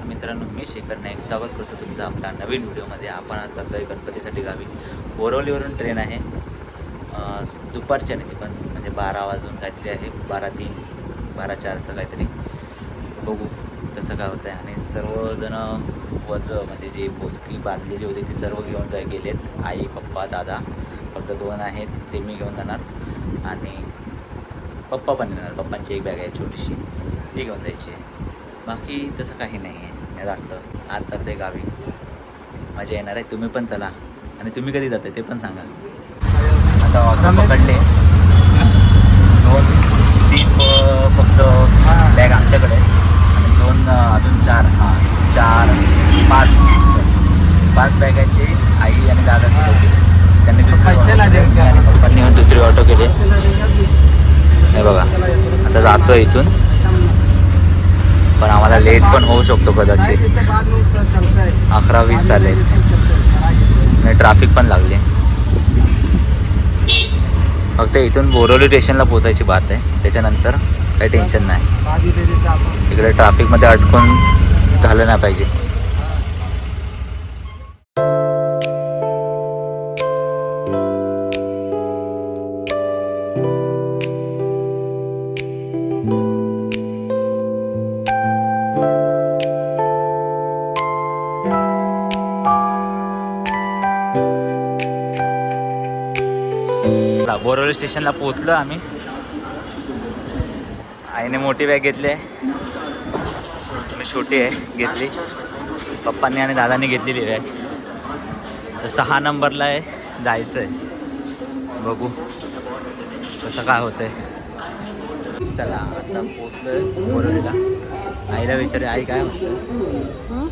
नमस्कार मित्रांनो मी शेखर नाईक. स्वागत करतो तुमचा आपला नवीन व्हिडिओमध्ये. आपण आज जातो आहे गणपतीसाठी गावी. बोरवलीवरून ट्रेन आहे. दुपारच्या दुपारची आणि ती पण. म्हणजे बारा वाजून काहीतरी आहे. बारा तीन बारा चारचं काहीतरी. बघू कसं काय होतं आहे आणि सर्वजण वज म्हणजे जी पोचकी बांधलेली होती ती सर्व घेऊन जाय गेलेत. आई पप्पा दादा. फक्त दोन आहेत. ते मी घेऊन जाणार. आणि पप्पा पण येणार. पप्पांची एक बॅग आहे छोटीशी. ती घेऊन जायची आहे. बाकी तसं काही नाही आहे जास्त. आज जाते गावी. मजा येणार आहे. तुम्ही पण चला. आणि तुम्ही कधी जाते ते पण सांगा. आता ऑटो पकडले. दोन तीन फक्त बॅग आमच्याकडे. आणि दोन अजून चार हां चार पाच. पाच बॅग आहेत ते. आई आणि दादा त्यांनी दुसरी पप्पांनी येऊन दुसरी ऑटो केली. हे बघा. आता जातो इथून. पण आम्हाला लेट पण होऊ शकतो कदाचित. अकरा वीस झाले. आणि ट्रॅफिक पण लागले. फक्त इथून बोरोली स्टेशनला पोचायची बात आहे. त्याच्यानंतर काही टेन्शन नाही. इकडे ट्रॅफिकमध्ये अडकून झालं नाही पाहिजे. चला, बोरवली स्टेशनला पोहोचलो आम्ही. आईने मोठी बॅग घेतली आहे. मी छोटी आहे घेतली. पप्पांनी आणि दादांनी घेतलेली बॅग तर सहा नंबरला आहे जायचं आहे बघू कसं काय होतंय. चला आता पोचलोय बोरवलीला. आईला विचारे आई काय म्हणतं?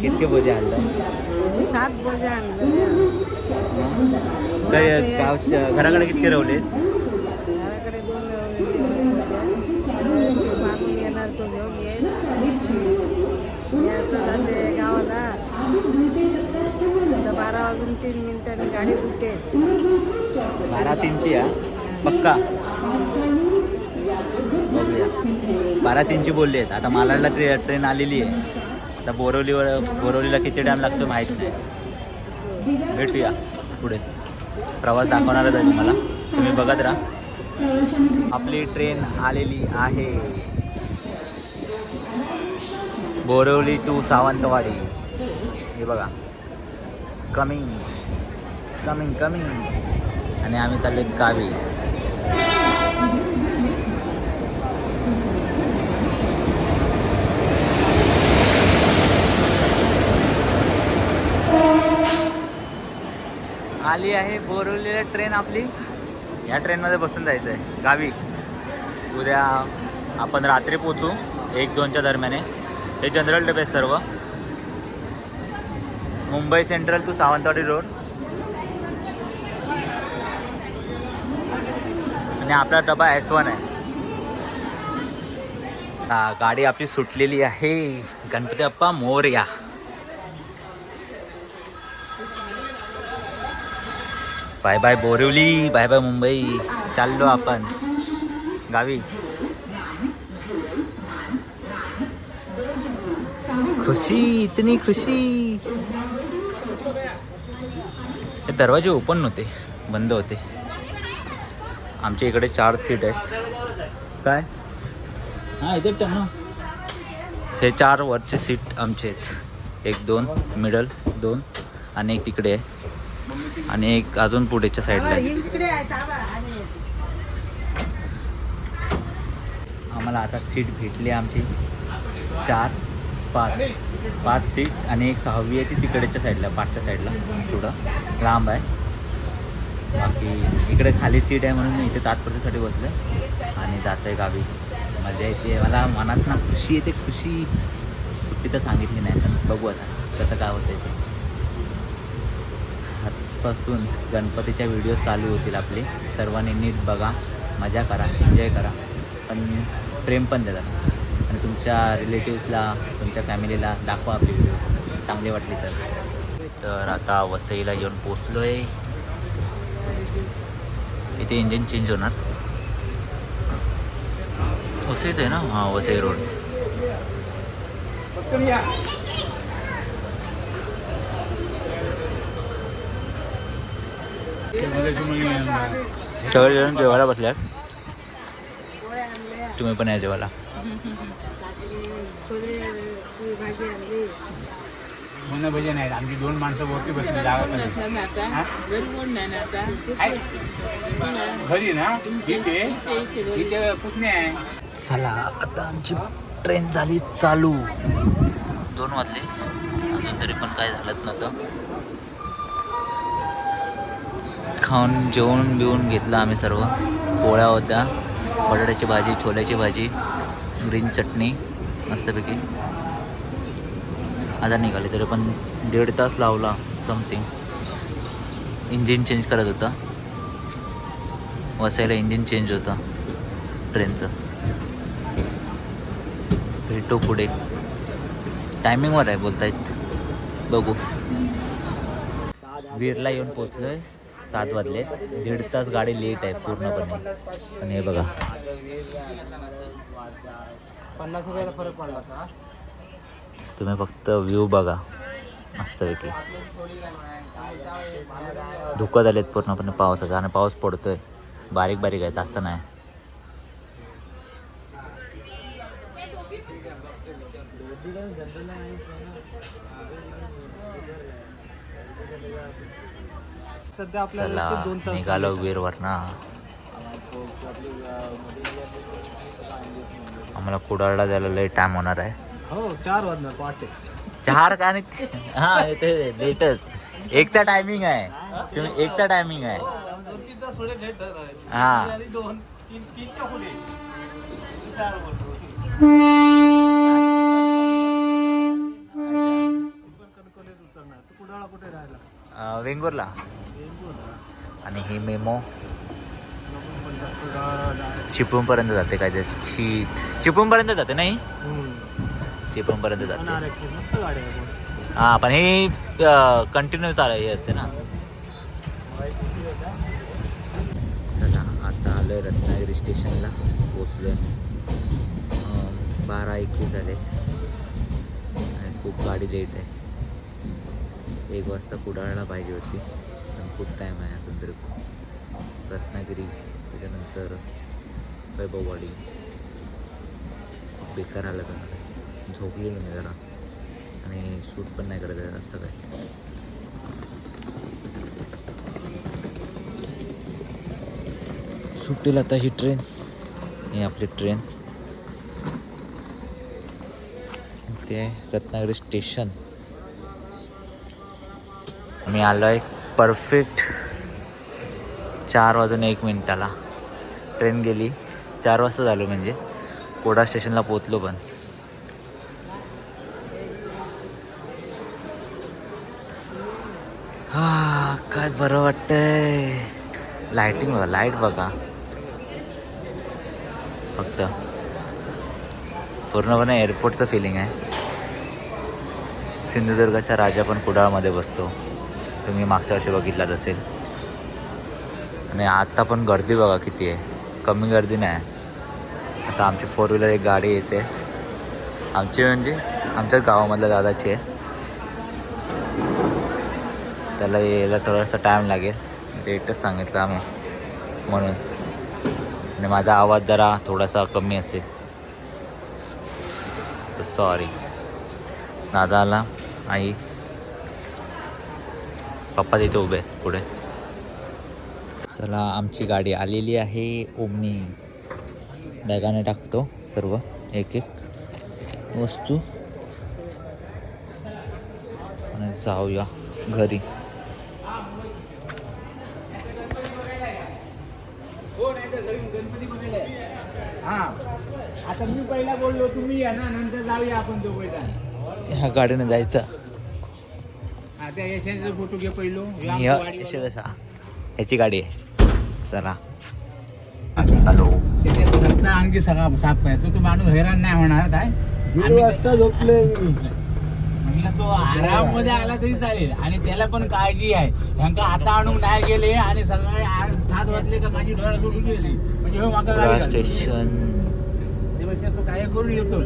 कितके बजे आणलं सात बजे आणलं काय गावच्या घराकडे कितके रवले? घराकडे दोन ते मागून येणार तो घेऊन येईल. आता जाते गावाला. आता बारा वाजून तीन मिनिटांनी गाडी सुटेल बारा तीनची या पक्का? बघूया. बारा तीनची बोलली आहेत. आता मालाडला ट्रे ट्रेन आलेली आहे. आता बोरवलीवर बोरवलीला किती टाईम लागतो माहीत नाही. भेटूया पुढे. प्रवास दाखवणारच आहे तुम्हाला. तुम्ही बघत राहा. आपली ट्रेन आलेली आहे. बोरवली टू सावंतवाडी. हे बघा. कमिंग कमिंग कमिंग आणि आम्ही चाललो गावी. आली आहे. बोरवलेली ट्रेन आपली. या ट्रेनमध्ये बसून जायचं आहे गावी. उद्या आपण रात्री पोचू एक दोनच्या दरम्याने. हे जनरल डबे सर्व. Mumbai Central to Sawantwadi road आणि आपला डबा एस वन आहे. गाडी आपली सुटलेली आहे. गणपती अप्पा Morya. Bye bye Borivali bye bye Mumbai. चाललो आपण. गावी. खुशी इतनी खुशी. हे दरवाजे ओपन नव्हते बंद होते. आमच्या इकडे चार सीट आहेत. काय? हां इथे हे चार वरचे सीट आमचे आहेत. एक दोन मिडल दोन आणि एक तिकडे आहे. आणि एक अजून पुढेच्या साईडला आम्हाला आता सीट भेटली आमची. चार पाच पाच सीट आणि एक सहावी आहे ती तिकडच्या साईडला पाचच्या साईडला थोडं लांब आहे. बाकी इकडे खाली सीट आहे म्हणून मी इथे तात्पुरतीसाठी बसलं आणि जात आहे गावी. मजा येते. मला मनात ना खुशी येते. खुशी सुट्टी तर सांगितली नाही पण बघू आता कसं काय होतं ते. आजपासून गणपतीच्या व्हिडिओ चालू होतील आपले. सर्वांनी नीट बघा मजा करा एन्जॉय करा. पण प्रेम पण देतात. आणि तुमच्या रिलेटिव्सला तुमच्या फॅमिलीला दाखवा आपली व्हिडिओ चांगली वाटली तर. तर आता वसईला येऊन पोचलो आहे इथे इंजिन चेंज होणार. वसईत आहे ना? हां वसई रोड सगळे जण जेवायला बसल्यात. तुम्ही पण या जेवायला. म्हणणं भजे नाही आमची दोन माणसं वरती बसली जागा? आहे. घरी ना? इथे? इथे पुतणे आहे. चला आता आमची ट्रेन झाली चालू. दोन वाजले. अजून तरी पण काय झालंच नव्हतं. खाऊन जेवण बिवून घेतलं आम्ही सर्व. पोळ्या होत्या बटाट्याची भाजी छोल्याची भाजी ग्रीन चटणी मस्तपैकी. आता निघाली तरी पण दीड तास लावला समथिंग इंजिन चेंज करत होता. वसायला इंजिन चेंज होतं ट्रेनचं भेटू पुढे. टायमिंगवर आहे बोलतायत. बघू. वीरला येऊन पोचलोय सात वाजले. दीड तास गाडी लेट आहे पूर्णपणे. पण हे बघा. पन्नास रुपयाला फरक पडला तुम्ही फक्त व्ह्यू बघा. मस्तपैकी. धुकत आलेत पूर्णपणे पावसाचा. आणि पाऊस पडतोय. बारीक बारीक आहे जास्त नाही. सध्या चला निघालो वीरवर ना आम्हाला कुडाळला जायला लय टाइम होणार आहे. हो चार वाजणार पहाटे. चार का नाही हा ते लेटच एकचा टायमिंग आहे. तुम्ही एकचा टायमिंग आहे. दोन तीन तास पुढे. लेट हा अं, वेंगुर्ला. आणि ही मेमो. चिपळूणपर्यंत जाते काय ते? चिपळूणपर्यंत जाते नाही चिपळूणपर्यंत जाते. आहे हा पण ही कंटिन्यू चालू हे असते ना. चला आता आलोय रत्नागिरी स्टेशनला. पोचलोय बारा एकवीस झाले. आणि खूप गाडी लेट आहे. एक वाजता कुडाळला पाहिजे होती. पण खूप टाईम आहे अजून तरी. रत्नागिरी त्याच्यानंतर वैभववाडी. खूप बेकार आलं तर. झोपलेलो मी जरा. आणि शूट पण नाही करत असतं काय सुटेल आता ही ट्रेन ही आपली ट्रेन ते आहे रत्नागिरी स्टेशन मी आलो आहे परफेक्ट चार वाजून एक मिनटाला. ट्रेन गेली. चार वाजता झालो म्हणजे. कोडा स्टेशनला पोचलो पण. हा काय बरं वाटतंय. लाईटिंग बघा लाइट बघा. फक्त. पूर्णपणे एअरपोर्टचं फिलिंग आहे. सिंधुदुर्गाचा राजा पण कुडाळमध्ये बसतो. तुम्ही मागच्या वर्षी बघितलाच असेल. आणि आत्ता पण गर्दी बघा किती आहे. कमी गर्दी नाही. आता आमची फोर व्हीलर एक गाडी येते. आमची म्हणजे आमच्याच गावामधल्या दादाची आहे. त्याला यायला थोडासा टाईम लागेल. रेटच सांगितलं आम्ही. म्हणून. आणि माझा आवाज जरा थोडासा कमी असेल. सॉरी दादाला आई पप्पा तिथे उभे पुढे. चला आमची गाडी आलेली आहे ओमनी. बॅगाने टाकतो सर्व एक एक वस्तू. आणि जाऊया घरी. हा आता मी पहिला बोललो तुम्ही या ना नंतर जाऊया आपण ह्या गाडीने जायचं. ह्याची गाडी आहे. चला. हॅलो. अंगी सगळा साफ करायचा. तो माणूस हैराण नाही होणार काय झोपले मी. म्हणलं तो आराममध्ये आला तरी चालेल. आणि त्याला पण काळजी आहे. ह्यांका आता आणून नाही गेले आणि सकाळी आठ सात वाजले का माझी डोळा सोडून गेली. म्हणजे हो. स्टेशन त्यापेक्षा तो काय करून येतो?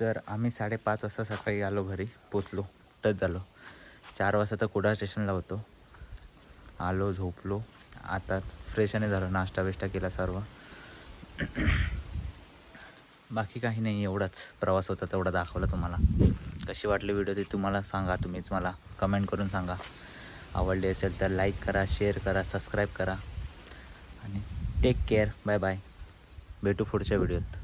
तर आम्ही साडेपाच वाजता सकाळी आलो घरी पोचलो टच झालो. चार वाजता तर कुडाळ स्टेशनला होतो. आलो झोपलो. आता फ्रेशने झालो नाश्ता बिष्टा केला सर्व. बाकी काही नाही एवढाच प्रवास होता तेवढा दाखवला तुम्हाला. कशी वाटली व्हिडिओ ती तुम्हाला सांगा तुम्हीच मला कमेंट करून सांगा. आवडली असेल तर लाईक करा शेअर करा सबस्क्राईब करा. आणि टेक केअर बाय बाय भेटू पुढच्या व्हिडिओत